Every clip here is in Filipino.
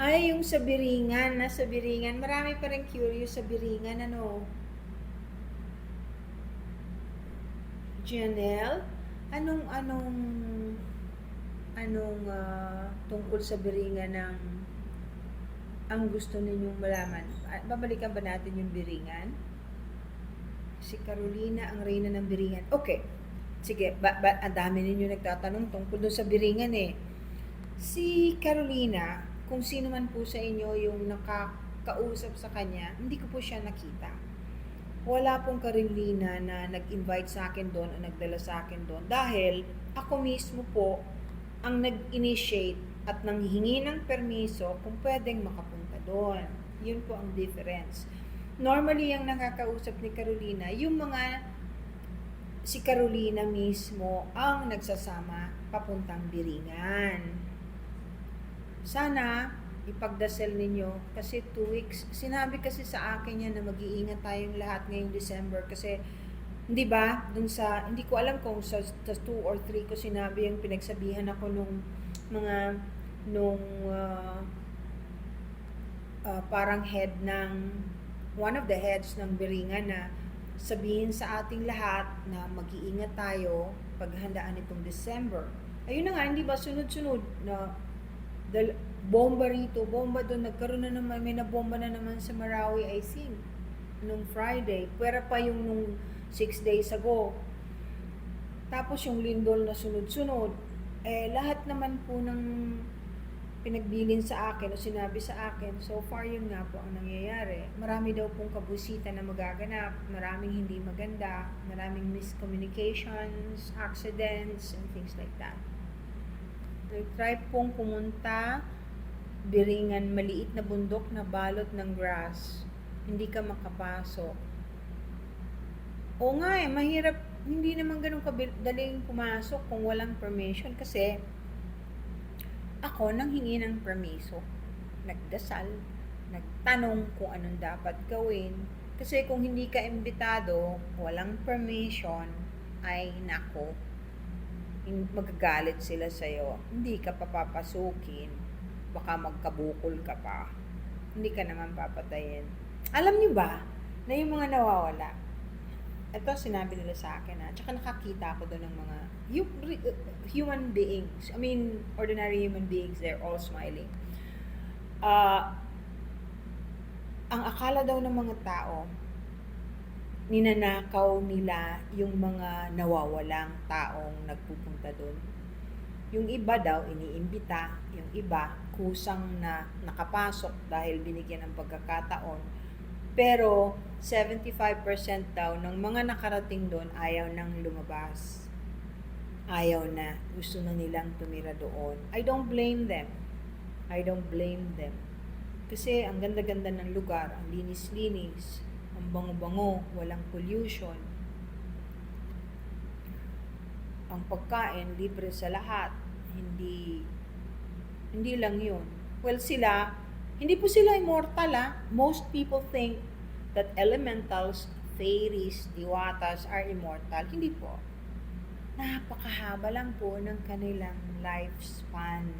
Ay, yung sa Biringan, nasa Biringan. Marami pa rin curious sa Biringan, ano? Janelle, anong, anong, anong ah, tungkol sa Biringan ng ang gusto ninyong malaman? Ah, Babalikan ba natin yung Biringan? Si Carolina, ang reyna ng Biringan. Okay. Sige, ba, ba, ang dami ninyo nagtatanong tungkol doon sa Biringan eh. Si Carolina, kung sino man po sa inyo yung nakakausap sa kanya, hindi ko po siya nakita. Wala pong Carolina na nag-invite sa akin doon o nagdala sa akin doon dahil ako mismo po ang nag-initiate at nanghihingi ng permiso kung pwedeng makapunta doon. Yun po ang difference. Normally, ang nakakausap ni Carolina, yung mga si Carolina mismo ang nagsasama papuntang Biringan. Sana ipagdasal ninyo kasi two weeks. Sinabi kasi sa akin yan na mag-iingat tayong lahat ngayong December kasi hindi ba dun sa hindi ko alam kung sa, sa 2 or 3 ko sinabi yung pinagsabihan ako nung mga nung ah, ah, parang head ng one of the heads ng Biringan na sabihin sa ating lahat na mag-iingat tayo paghandaan itong December. Ayun na nga, hindi ba sunod-sunod na dal- bomba rito, bomba doon, nagkaroon na naman, may nabomba na naman sa Marawi, I think, nung Friday. Pwera pa yung nung six days ago. Tapos yung lindol na sunod-sunod. Eh, lahat naman po ng pinagbilin sa akin o sinabi sa akin, so far yun nga po ang nangyayari. Marami daw pong kabusita na magaganap, maraming hindi maganda, maraming miscommunications, accidents, and things like that. Nag-try pong pumunta, biringan maliit na bundok na balot ng grass. Hindi ka makapasok. Oo nga eh, mahirap, hindi naman ganun kadaling pumasok kung walang permission kasi ako nang hingi ng permiso, nagdasal, nagtanong kung anong dapat gawin. Kasi kung hindi ka imbitado, walang permission, ay nako, magagalit sila sa'yo. Hindi ka papapasukin, baka magkabukol ka pa. Hindi ka naman papatayin. Alam niyo ba, na yung mga nawawala, ito sinabi nila sa akin ha, tsaka nakakita ako doon ng mga uh, human beings, I mean, ordinary human beings, they're all smiling. Ah, ang akala daw ng mga tao, ninanakaw nila yung mga nawawalang taong nagpupunta doon. Yung iba daw, iniimbita. Yung iba, kusang na nakapasok dahil binigyan ng pagkakataon. Pero, 75% daw ng mga nakarating doon ayaw nang lumabas. Ayaw na. Gusto na nilang tumira doon. I don't blame them. I don't blame them. Kasi ang ganda-ganda ng lugar, ang linis-linis, ang bango-bango, walang pollution. Ang pagkain, libre sa lahat. Hindi, hindi lang yun. Well, sila, hindi po sila immortal ah. Most people think that elementals, fairies, diwatas are immortal. Hindi po. Napakahaba lang po ng kanilang lifespan.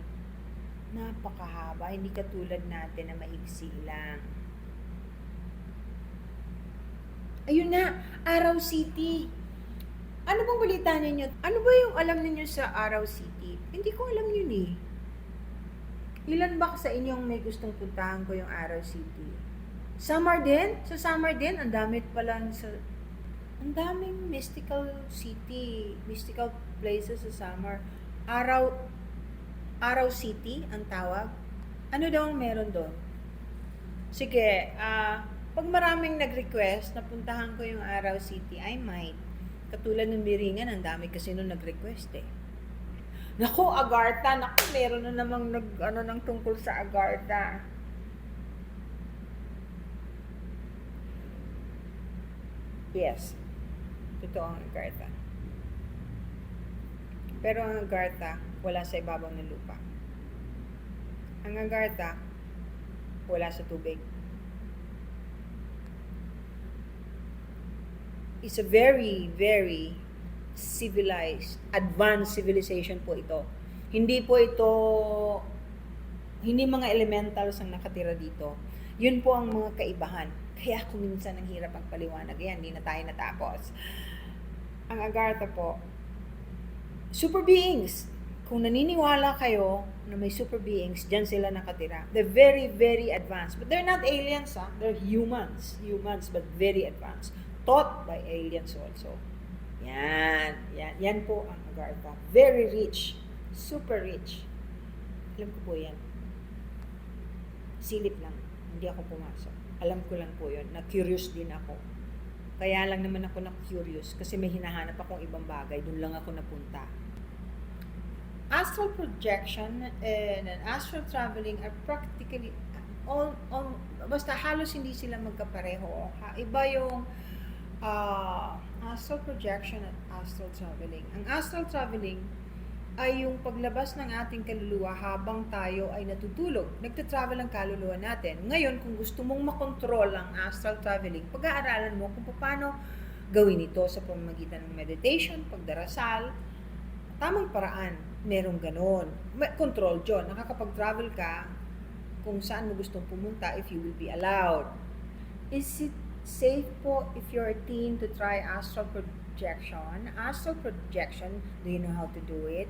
Napakahaba. Hindi katulad natin na maigsi lang. Ayun na, Araw City. Ano bang balita ninyo? Ano ba yung alam ninyo sa Araw City? Hindi ko alam yun eh. Ilan ba sa inyong may gustong puntahan ko yung Araw City? Summer din? Sa summer din, ang dami pala sa... Ang daming mystical city, mystical places sa summer. Araw, Araw City ang tawag. Ano daw ang meron doon? Sige, ah, pag maraming nag-request na puntahan ko yung Araw City, I might. Katulad ng Biringan, ang dami kasi nung nag-request eh. Naku, Agartha. Naku, meron na namang nag, ano, nang tungkol sa Agartha. Yes. Totoo ang Agartha. Pero ang Agartha, wala sa ibabaw ng lupa. Ang Agartha, wala sa tubig. It's a very, very civilized, advanced civilization po ito. Hindi po ito Hindi mga elementals ang nakatira dito. Yun po ang mga kaibahan. Kaya kung minsan ang hirap ang paliwanag, yan, hindi na tayo natapos. Ang Agartha po, super beings. Kung naniniwala kayo na may super beings, dyan sila nakatira. They're very, very advanced. But they're not aliens, ha? They're humans. Humans, but very advanced. Taught by aliens also. Yan. Yan, yan po ang Agartha. Very rich. Super rich. Alam ko po yan. Silip lang. Hindi ako pumasok. Alam ko lang po yun. Na curious din ako. Kaya lang naman ako na curious kasi may hinahanap akong ibang bagay. Doon lang ako napunta. Astral projection and an astral traveling are practically all, all basta halos hindi sila magkapareho. Iba yung ah, astral projection at astral traveling. Ang astral traveling ay yung paglabas ng ating kaluluwa habang tayo ay natutulog. Nagta-travel ang kaluluwa natin. Ngayon, kung gusto mong makontrol ang astral traveling, pag-aaralan mo kung paano gawin ito sa pamamagitan ng meditation, pagdarasal, tamang paraan, merong ganon. Control yun. Nakakapag-travel ka kung saan mo gustong pumunta if you will be allowed. Is it safe po if you're a teen to try astral projection? Astral projection, do you know how to do it?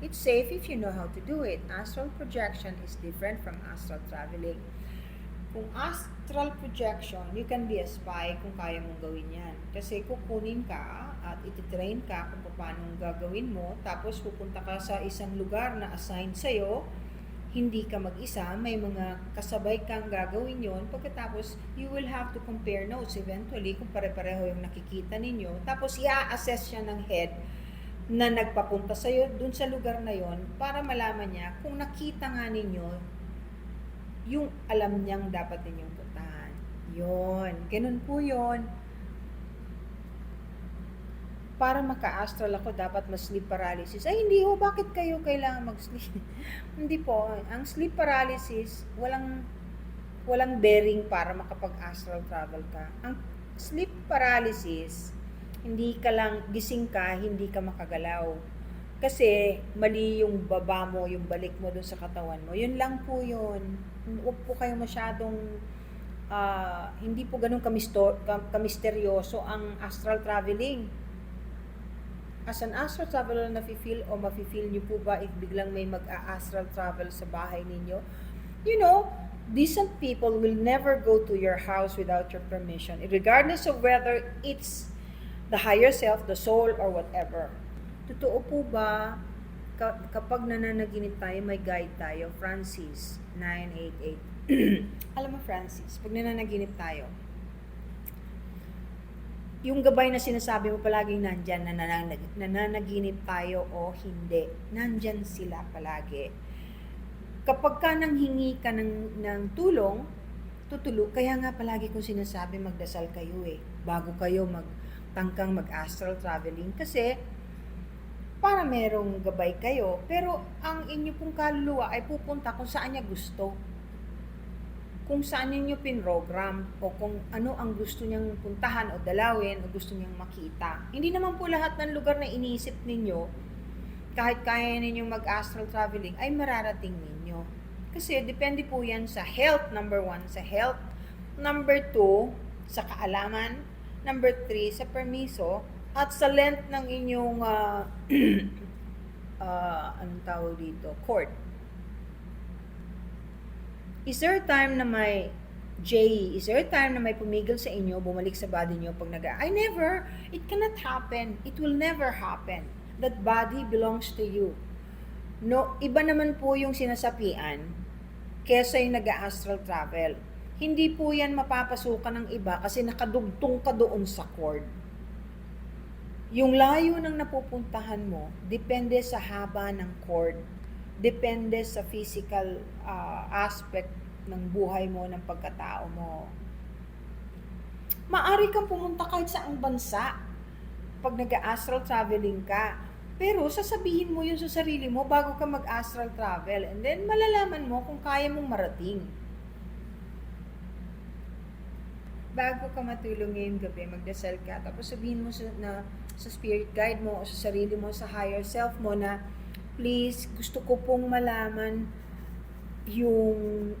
It's safe if you know how to do it. Astral projection is different from astral traveling. Kung astral projection, you can be a spy kung kaya mong gawin yan. Kasi kukunin ka at ititrain ka kung paano gagawin mo, tapos pupunta ka sa isang lugar na assigned sa'yo, hindi ka mag-isa, may mga kasabay kang gagawin yon pagkatapos you will have to compare notes eventually kung pare-pareho yung nakikita ninyo tapos i-assess siya ng head na nagpapunta sa'yo dun sa lugar na yon para malaman niya kung nakita nga ninyo yung alam niyang dapat ninyong puntahan. Yon. Ganun po yon. Para maka-astral ako, dapat mas sleep paralysis. Ay, hindi ho. Bakit kayo kailangan mag-sleep? hindi po. Ang sleep paralysis, walang walang bearing para makapag-astral travel ka. Ang sleep paralysis, hindi ka lang gising ka, hindi ka makagalaw. Kasi mali yung baba mo, yung balik mo dun sa katawan mo. Yun lang po yun. Huwag po kayo masyadong ah, hindi po ganun kamisto, kam- kamisteryoso ang astral traveling. As an astral traveler, nafe-feel o mafe-feel niyo po ba if biglang may mag-astral travel sa bahay ninyo? You know, decent people will never go to your house without your permission, regardless of whether it's the higher self, the soul, or whatever. Totoo po ba ka- kapag nananaginip tayo, may guide tayo? Francis 988. Alam mo, Francis, pag nananaginip tayo, yung gabay na sinasabi mo palaging nandyan, na nananag- nananaginip tayo o hindi, nandyan sila palagi. Kapag ka nang hingi ka ng, ng tulong, tutulog, kaya nga palagi kong sinasabi magdasal kayo eh, bago kayo magtangkang mag-astral traveling. Kasi para merong gabay kayo, pero ang inyo pong kaluluwa ay pupunta kung saan niya gusto kung saan ninyo pinrogram o kung ano ang gusto niyang puntahan o dalawin o gusto niyang makita. Hindi naman po lahat ng lugar na iniisip ninyo, kahit kaya ninyong mag-astral traveling, ay mararating ninyo. Kasi depende po yan sa health, number one, sa health. Number two, sa kaalaman. Number three, sa permiso. At sa length ng inyong, ah, ah, anong tawag dito, court. Is there a time na may J, is there a time na may pumigil sa inyo, bumalik sa body niyo pag nag I never, it cannot happen. It will never happen. That body belongs to you. No, iba naman po yung sinasapian kesa yung nag-astral travel. Hindi po yan mapapasukan ng iba kasi nakadugtong ka doon sa cord. Yung layo ng napupuntahan mo, depende sa haba ng cord depende sa physical ah, aspect ng buhay mo, ng pagkatao mo. Maari kang pumunta kahit saang bansa pag nag-astral traveling ka. Pero sasabihin mo yun sa sarili mo bago ka mag-astral travel. And then malalaman mo kung kaya mong marating. Bago ka matulog ngayong gabi, magdasal ka. Tapos sabihin mo sa, na, sa spirit guide mo o sa sarili mo, sa higher self mo na please, gusto ko pong malaman yung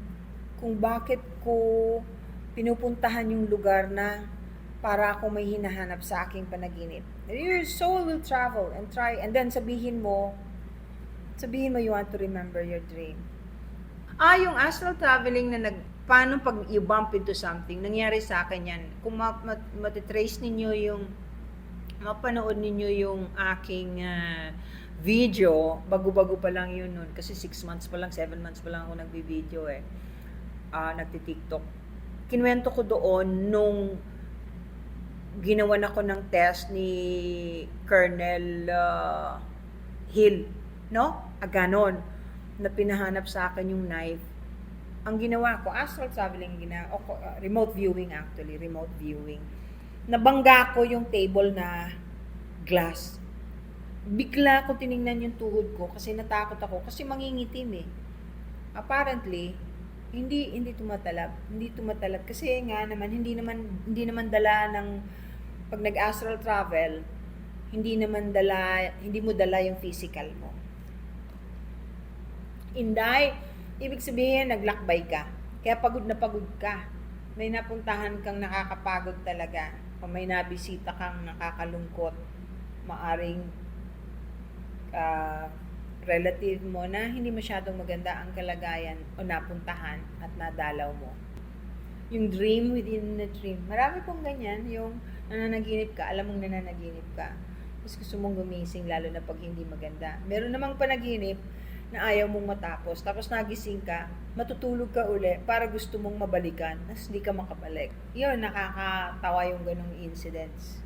kung bakit ko pinupuntahan yung lugar na para ako may hinahanap sa aking panaginip. Your soul will travel and try and then sabihin mo sabihin mo you want to remember your dream. Ah, yung astral traveling na nag paano pag you bump into something, nangyari sa akin yan. Kung ma- ma- matitrace ninyo yung mapanood ninyo yung aking ah, video, bago-bago pa lang yun nun, kasi 6 months pa lang, 7 months pa lang ako nagbi-video eh, ah nagti-tiktok. Kinuwento ko doon nung ginawan ako ng test ni Colonel ah, Hill, no? Ah, ganon, na pinahanap sa akin yung knife. Ang ginawa ko, astral traveling, gina, o, ah, remote viewing actually, remote viewing. Nabangga ko yung table na glass. Bigla ko tiningnan yung tuhod ko kasi natakot ako kasi mangingitim eh. Apparently, hindi hindi tumatalab. Hindi tumatalab kasi nga naman hindi naman hindi naman dala ng pag nag-astral travel, hindi naman dala hindi mo dala yung physical mo. Inday, ibig sabihin naglakbay ka. Kaya pagod na pagod ka. May napuntahan kang nakakapagod talaga. O may nabisita kang nakakalungkot. Maaring ah, relative mo na hindi masyadong maganda ang kalagayan o napuntahan at nadalaw mo. Yung dream within the dream. Marami pong ganyan. Yung nananaginip ka, alam mong nananaginip ka. Tapos gusto mong gumising lalo na pag hindi maganda. Meron namang panaginip na ayaw mong matapos. Tapos nagising ka, matutulog ka uli para gusto mong mabalikan. Tapos hindi ka makabalik. Yun, nakakatawa yung ganong incidents.